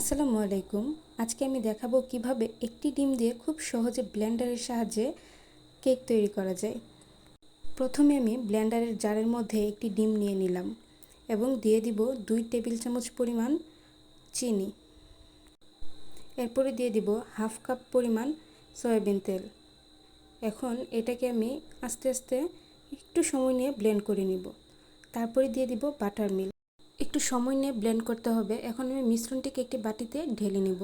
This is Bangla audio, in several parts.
আসসালামু আলাইকুম। আজকে আমি দেখাবো কীভাবে একটি ডিম দিয়ে খুব সহজে ব্লেন্ডারের সাহায্যে কেক তৈরি করা যায়। প্রথমে আমি ব্লেন্ডারের জারের মধ্যে একটি ডিম নিয়ে নিলাম এবং দিয়ে দিব দুই টেবিল চামচ পরিমাণ চিনি। এরপরে দিয়ে দিব হাফ কাপ পরিমাণ সয়াবিন তেল। এখন এটাকে আমি আস্তে আস্তে একটু সময় নিয়ে ব্লেন্ড করে নিব। তারপরে দিয়ে দিব বাটার মিল্ক। একটু সময় নিয়ে ব্লেন্ড করতে হবে। এখন আমি মিশ্রণটিকে একটি বাটিতে ঢেলে নিব।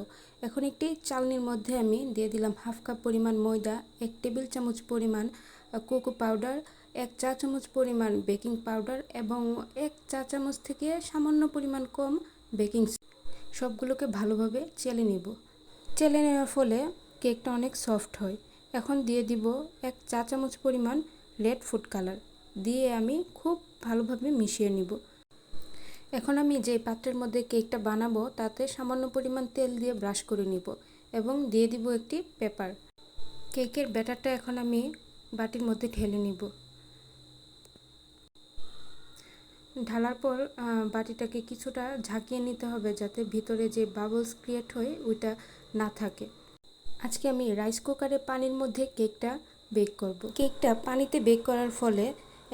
এখন একটি চালনির মধ্যে আমি দিয়ে দিলাম হাফ কাপ পরিমাণ ময়দা, এক টেবিল চামচ পরিমাণ কোকো পাউডার এক চা চামচ পরিমাণ বেকিং পাউডার এবং এক চা চামচ থেকে সামান্য পরিমাণ কম বেকিং সবগুলোকে ভালোভাবে চেলে নিব। চেলে নেওয়ার ফলে কেকটা অনেক সফট হয়। এখন দিয়ে দিব এক চা চামচ পরিমাণ রেড ফুড কালার দিয়ে আমি খুব ভালোভাবে মিশিয়ে নিব। এখন আমি যে পাত্রের মধ্যে কেকটা বানাবো, তাতে সামান্য পরিমাণ তেল দিয়ে ব্রাশ করে নিব এবং দিয়ে দিব একটি পেপার। কেকের ব্যাটারটা এখন আমি বাটির মধ্যে ঢেলে নিব। ঢালার পর বাটিটাকে কিছুটা ঝাঁকিয়ে নিতে হবে যাতে ভিতরে যে বাবলস ক্রিয়েট হয়, ওইটা না থাকে। আজকে আমি রাইস কুকারে পানির মধ্যে কেকটা বেক করব। কেকটা পানিতে বেক করার ফলে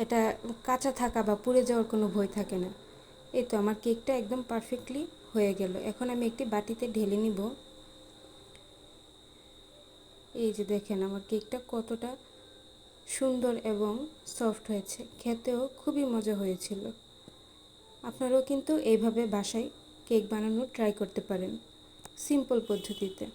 এটা কাঁচা থাকা বা পুড়ে যাওয়ার কোনো ভয় থাকে না। এই তো, আমার কেকটা একদম পারফেক্টলি হয়ে গেল। এখন আমি একটি বাটিতে ঢেলে নিব। এই যে দেখেন, আমার কেকটা কতটা সুন্দর এবং সফট হয়েছে। খেতেও খুবই মজা হয়েছিল। আপনারাও কিন্তু এইভাবে বাসায় কেক বানানো ট্রাই করতে পারেন। সিম্পল পদ্ধতিতে।